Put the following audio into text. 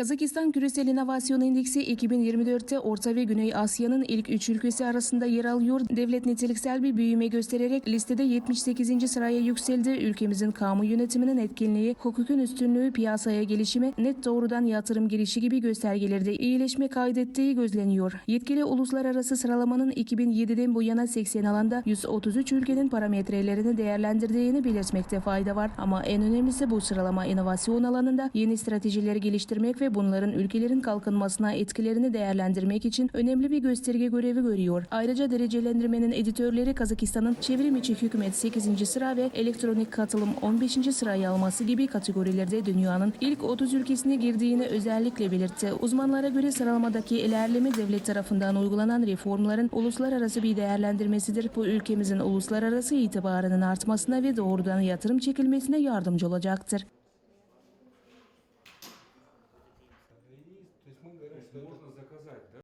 Kazakistan Küresel İnovasyon Endeksi 2024'te Orta ve Güney Asya'nın ilk üç ülkesi arasında yer alıyor. Devlet niteliksel bir büyüme göstererek listede 78. sıraya yükseldi. Ülkemizin kamu yönetiminin etkinliği, hukukun üstünlüğü, piyasaya gelişimi, net doğrudan yatırım girişi gibi göstergelerde iyileşme kaydettiği gözleniyor. Yetkili uluslararası sıralamanın 2007'den bu yana 80 alanda 133 ülkenin parametrelerini değerlendirdiğini belirtmekte fayda var. Ama en önemlisi bu sıralama inovasyon alanında yeni stratejileri geliştirmek ve bunların ülkelerin kalkınmasına etkilerini değerlendirmek için önemli bir gösterge görevi görüyor. Ayrıca derecelendirmenin editörleri Kazakistan'ın çevrim içi hükümet 8. sıra ve elektronik katılım 15. sırayı alması gibi kategorilerde dünyanın ilk 30 ülkesine girdiğini özellikle belirtti. Uzmanlara göre sıralamadaki ilerleme devlet tarafından uygulanan reformların uluslararası bir değerlendirmesidir. Bu ülkemizin uluslararası itibarının artmasına ve doğrudan yatırım çekilmesine yardımcı olacaktır. можно заказать, да?